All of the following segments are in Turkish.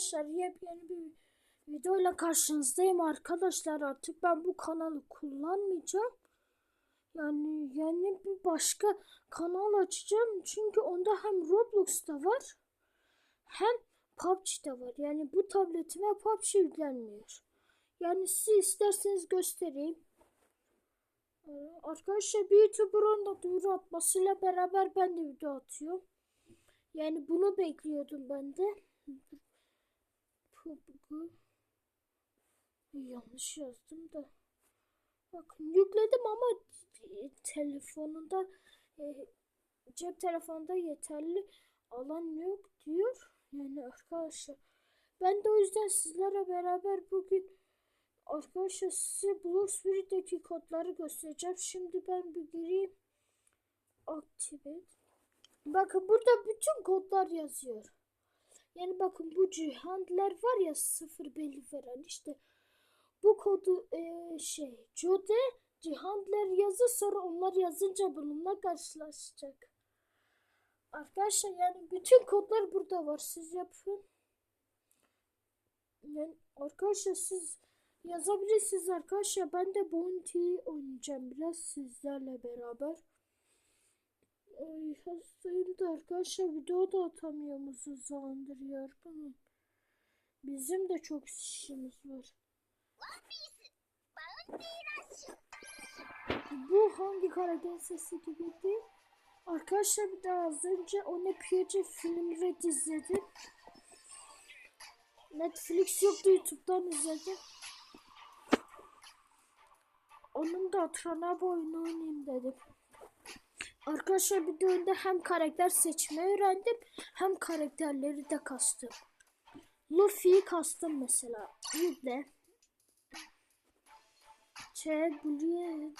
arkadaşlar yepyeni bir videoyla karşınızdayım arkadaşlar artık ben bu kanalı kullanmayacağım. Yani yeni bir başka kanal açacağım çünkü onda hem Roblox'ta var hem PUBG'de var. Yani bu tabletime PUBG yüklenmiyor. Yani size isterseniz göstereyim. Ee, Arkadaşlar bir YouTuber'ın da duyuru atmasıyla beraber ben de video atıyorum. Yani bunu bekliyordum ben de. PUBG. Yanlış yazdım da. Bakın yükledim ama e, telefonunda e, cep telefonunda yeterli alan yok diyor. Yani arkadaşlar ben de o yüzden sizlere beraber bugün arkadaşlar size Bloxbury'deki kodları göstereceğim. Şimdi ben bir gireyim. Activate. Bakın burada bütün kodlar yazıyor. Yani bakın bu cihandler var ya sıfır belli veren işte bu kodu e, şey Jode cihandler yazı sonra onlar yazınca bununla karşılaşacak. Arkadaşlar yani bütün kodlar burada var. Siz yapın. Yani arkadaşlar siz yazabilirsiniz arkadaşlar. Ben de Bounty oynayacağım biraz sizlerle beraber. Ay hastayım da arkadaşlar video da atamıyorum zamandır yorgunum. Bizim de çok işimiz var. Bu hangi karakter sesi gibiydi? Arkadaşlar bir daha az önce o ne Piyace film Red izledim. Netflix yoktu YouTube'dan izledim. Onun da Atranab oyunu oynayayım dedim. Arkadaşlar bir önde hem karakter seçmeyi öğrendim hem karakterleri de kastım. Luffy'yi kastım mesela. Yükle. Şey,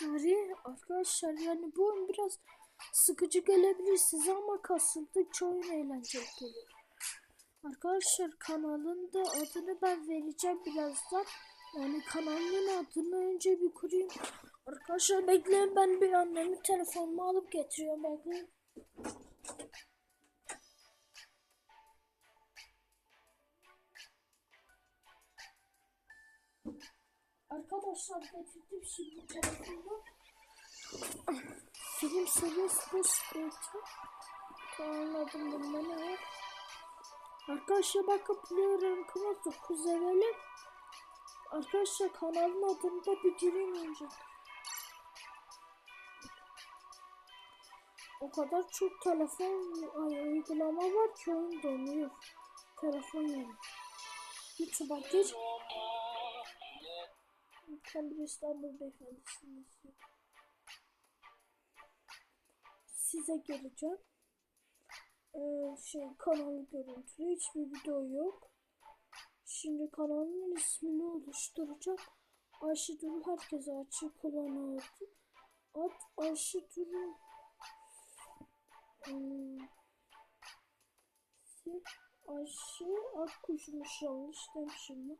dari arkadaşlar yani bu oyun biraz sıkıcı gelebilir size ama kasıldıkça oyun eğlenceli geliyor. Arkadaşlar kanalın da adını ben vereceğim birazdan. Yani kanalın adını önce bir kurayım. Arkadaşlar bekleyin ben bir annemi telefonumu alıp getiriyorum bekleyin. Arkadaşlar getirdim şimdi telefonu. Film serisi bu sıkıntı. Anladım bunda ne var? Arkadaşlar bakın player rankımız 9 levelim. Arkadaşlar kanalın adını da bir önce. O kadar çok telefon ay, uygulama var ki oyun donuyor. Telefon yani. YouTube'a gir. Lütfen bir İstanbul beyefendisiniz. Size geleceğim. Ee, şey kanalı görüntülü hiçbir video yok. Şimdi kanalın ismini oluşturacağım. Ayşe Duru herkese açık olan adı. Ad Ayşe Duru. Hmm. Ayşe Akkuş'muş yanlış demişim mi?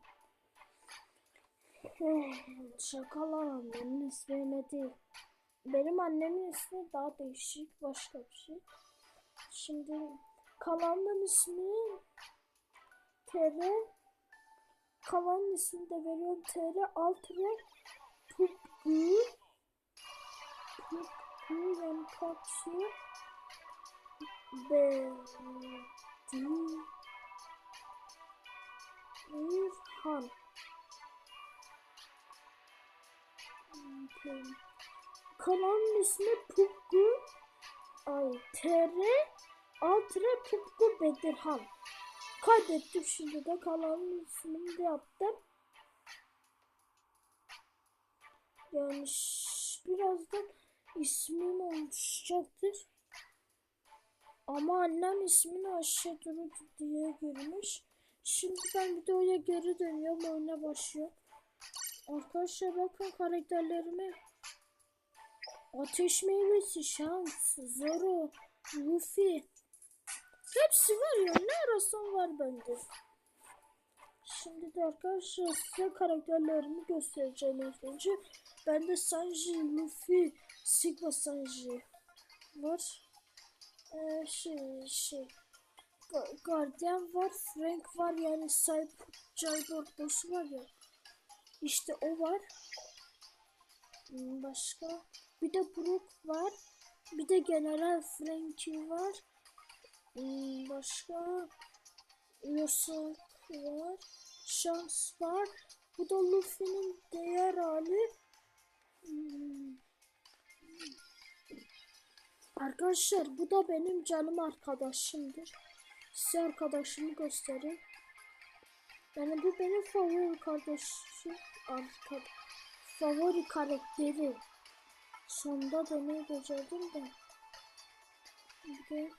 Oh, şakalar annemin ismi öyle değil. Benim annemin ismi daha değişik başka bir şey. Şimdi kanalın ismi TR kanalın ismini de veriyorum. TR alt re PUBG PUBG yani PUBG Bedirhan. Kanalın ismi PUBG ay TR Altre Pupku Bedirhan. Kaydettim şimdi de kanalın ismini de yaptım. Yani birazdan ismim oluşacaktır. Ama annem ismini aşağı Duru diye girmiş. Şimdi ben videoya geri dönüyorum oyuna başlıyorum. Arkadaşlar bakın karakterlerime. Ateş meyvesi, şans, Zoro, Luffy. Hepsi var ya ne arasın var bende. Şimdi de arkadaşlar size karakterlerimi göstereceğim ilk önce. Bende Sanji, Luffy, Sigma Sanji var. Ee, şey şey. Guardian var, Frank var yani Cyber Cyborg boss'u var ya. İşte o var. Hmm, Başka? Bir de Brook var. Bir de General Frankie var. Hmm, Başka? Yusuf var. Şans var. Bu da Luffy'nin diğer hali. Hmm. Arkadaşlar bu da benim canım arkadaşımdır. Size arkadaşımı göstereyim. Yani bu benim favori kardeşim. Arkadaş. Favori karakteri. Sonda deneyi becerdim de. Bir de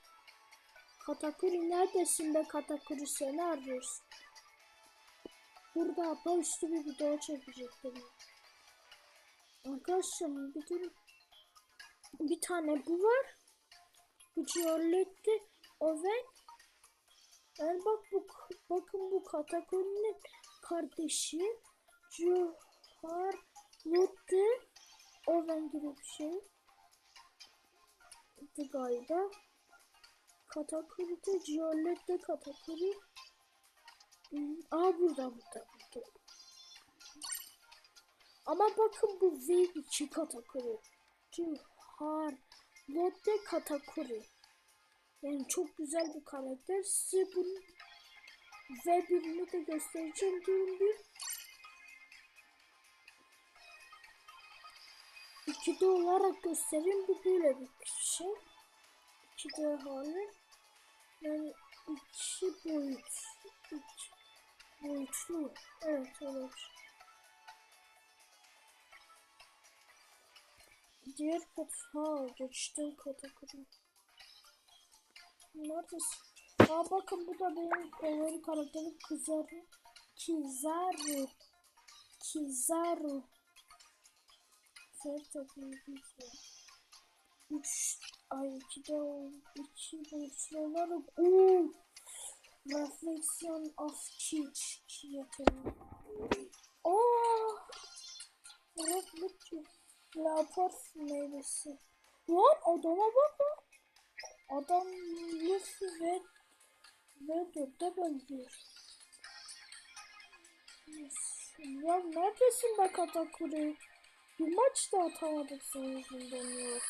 Katakuri neredesin be Katakuri seni arıyoruz. Burada apa üstü bir video çekecektim. Arkadaşlar bir durun. Bir tane bu var. Bu Giorletti Oven. Yani bak bu bakın bu Katakuri'nin kardeşi Lotte Oven gibi bir şey. Galiba. Katakuri de Giorletti Katakuri. Aa burada burada burada. Ama bakın bu V2 Katakuri. Johar Lotte Katakuri. Yani çok güzel bir karakter. Size bunu ve birini de göstereceğim durun bir. İkide olarak göstereyim. Bu böyle bir şey. İkide hali. Yani iki boyut. Üç boyutlu. Evet olabilir. Diğer kat. Ha geçtim kata kadar. Neredesin? Aa bakın bu da benim favori karakterim Kizaru. Kizaru. Kizaru. Kizaru. Kizaru. 3 ay 2 de oldu. 2 boyutlu olarak ooo Reflection of Cheat yakın. Aaa Red Butcher Leopard meyvesi Lan adama bak lan Adam Luffy ve ve dörtte benziyor. Ya neredesin be Katakuri? Bir maç da atamadık senin yüzünden yok.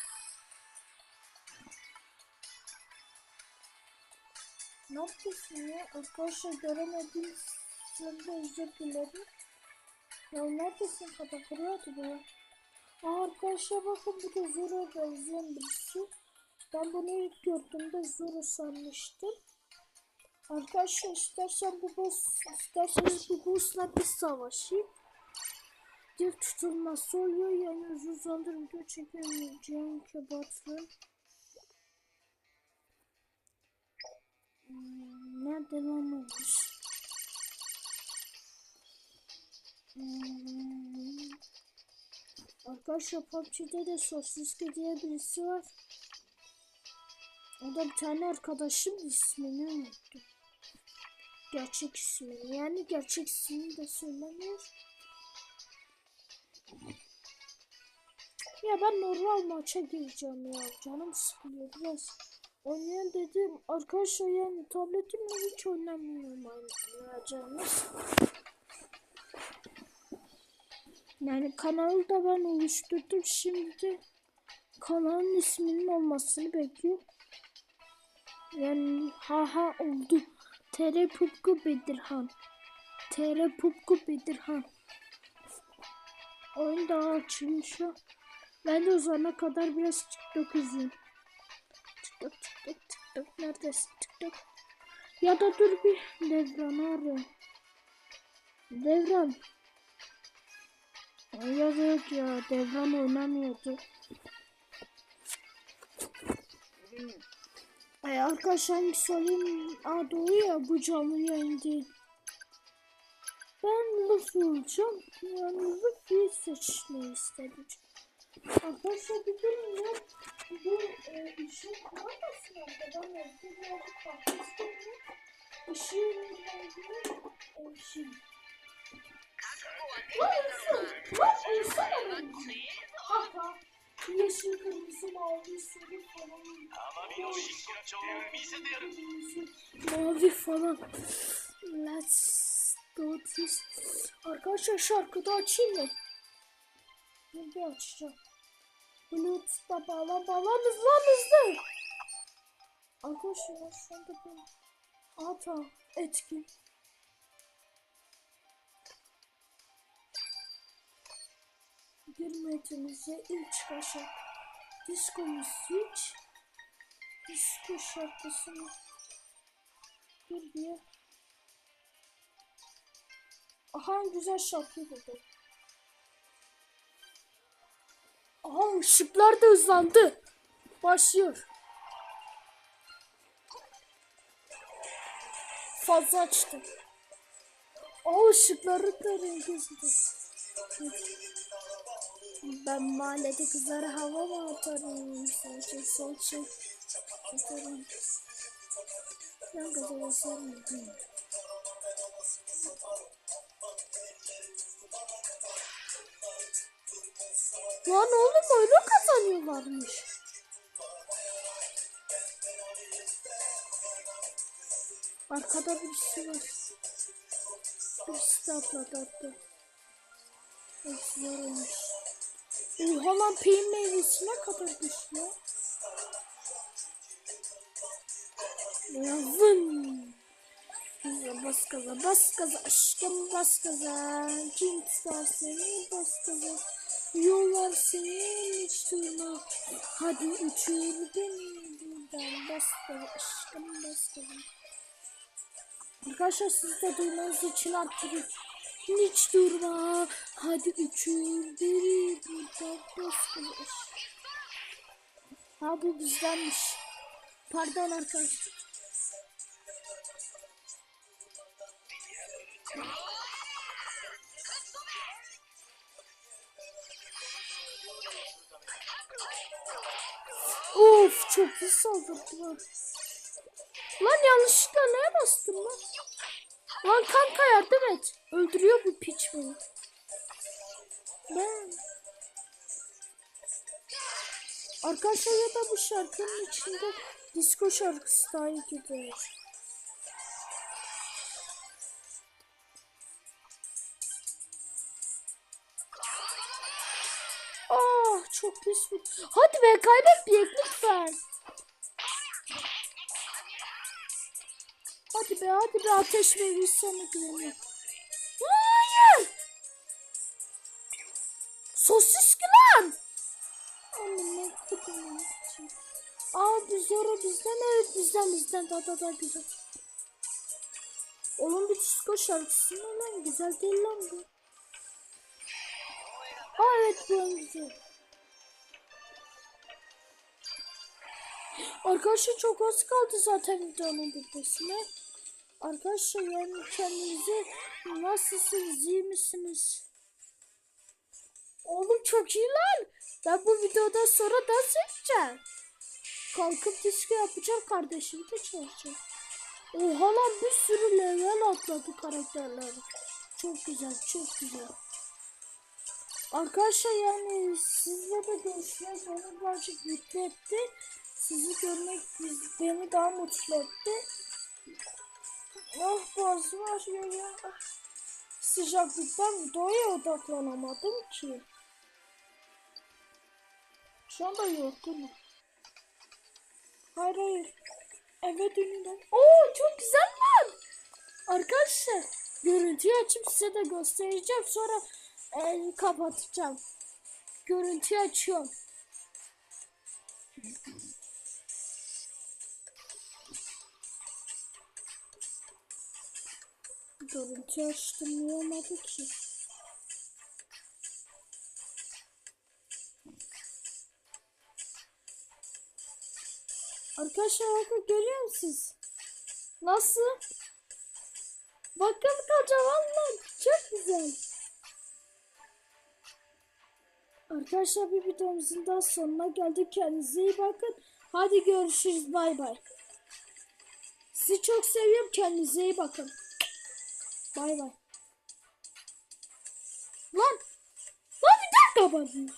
Ya. Neredesin ya? Arkadaşlar göremedim. Sen de özür dilerim. Ya neredesin Katakuri hadi be. Aa, arkadaşlar bakın bu da Zoro'ya benzeyen birisi. Ben bunu ilk gördüğümde Zoro sanmıştım. Arkadaşlar istersen bu boss, isterseniz bu boss'la bir savaşayım. Bir tutulması oluyor yani uzun zamandır video çekemeyeceğim kebatlı. Hmm, nerede lan olmuş? Hmm. Arkadaşlar PUBG'de de Sosluski diye birisi var. O da bir tane arkadaşım ismini unuttum. Gerçek ismini yani gerçek ismini de söylemiyor. Ya ben normal maça gireceğim ya. Canım sıkılıyor biraz. Oynayalım dedim. Arkadaşlar yani tabletimle hiç oynamıyorum oynayacağımız. Yani kanalı da ben oluşturdum. Şimdi kanalın isminin olmasını bekliyorum. Yani haha oldu. TR Pupku Bedirhan. TR Pupku Bedirhan. Oyun daha açılmış. Ben de o zamana kadar biraz TikTok izleyeyim. Neredesin? Ya da dur bir Devran'ı arıyorum. Devran. Ay ya Devran oynamıyordu. Ay arkadaşlar hangisi olayım? Aa doğru ya bu canlı yayın. Ben Luffy olacağım. Yani Luffy'yi seçmeyi istedim. Arkadaşlar bir durun ya. Bu e, ışığı kullanmasın arkadan belki birazcık farklı istemiyor. Işığın rengini e, şey. Vay ısın! Vay ısın! Haha! Yeşil, kırmızı, mavi, sarı falan. Mavi falan. Let's do this. Arkadaşlar şarkıda açayım mı? Ben bir açacağım. Bluetooth'ta bağlan bağlan hızlı hızlı. Arkadaşlar şu anda ben... Tamam etkin. Girmediğimizde ilk çıkan şarkı. Disco müzik. Disco şarkısını. Dur bir. Aha güzel şarkı buldum. Aha ışıklar da hızlandı. Başlıyor. Fazla açtım. Aa ışıkları da rengi. Ben mahallede kızlara hava mı atarım? Saçı saçı atarım. Ben gaza basarım. Lan oğlum oyunu kazanıyorlarmış. Arkada birisi var. Birisi de atladı attı. Hepsi var olmuş. Oha lan peyn meyvesi ne kadar güçlü. Ya vın. Ya bas gaza bas gaza aşkım bas gaza. Kim tutar seni bas gaza. Yollar seni hiç durma. Hadi uçur beni buradan bas gaza aşkım bas. Arkadaşlar siz de duymanız için arttırın. Hiç durma. Hadi uçur beni buradan bas gaza. Ha bu bizdenmiş. Pardon arkadaşlar. Of çok iyi saldırdılar. Lan yanlışlıkla neye bastım lan? Lan kanka yardım et. Öldürüyor bu piç beni. Ben. Arkadaşlar ya da bu şarkının içinde disco şarkısı daha iyi gidiyor. Çok pis bir. Hadi be kaybetmeyek lütfen. Hadi be hadi be ateş verir sana. Hayır. Sosis lan. Annem ne kudum Aa biz yoru bizden evet bizden bizden daha da daha güzel. Oğlum bir disco şarkısı mı lan güzel değil lan bu. Aa evet bu en güzel. Arkadaşlar çok az kaldı zaten videonun bitmesine. Arkadaşlar yani kendinize nasılsınız iyi misiniz? Oğlum çok iyi lan. Ben bu videodan sonra dans edeceğim. Kalkıp disco yapacağım kardeşim de çalışacağım. Oha lan bir sürü level atladı karakterler. Çok güzel çok güzel. Arkadaşlar yani sizle de görüşmek beni birazcık mutlu etti. Sizi görmek beni daha mutlu etti. Ah boğazım ağrıyor ya. Sıcaklıktan doya odaklanamadım ki. Şu anda yorgunum. Hayır hayır. Eve dönüyorum. Oo çok güzel lan. Arkadaşlar görüntüyü açıp size de göstereceğim. Sonra e, kapatacağım. Görüntüyü açıyorum. Görüntü açtım niye olmadı ki? Arkadaşlar bakın görüyor musunuz? Nasıl? Bakın kocaman lan. Çok güzel. Arkadaşlar bir videomuzun daha sonuna geldik. Kendinize iyi bakın. Hadi görüşürüz. Bay bay. Sizi çok seviyorum. Kendinize iyi bakın. Bay bay. Lan. Lan bir dakika bana.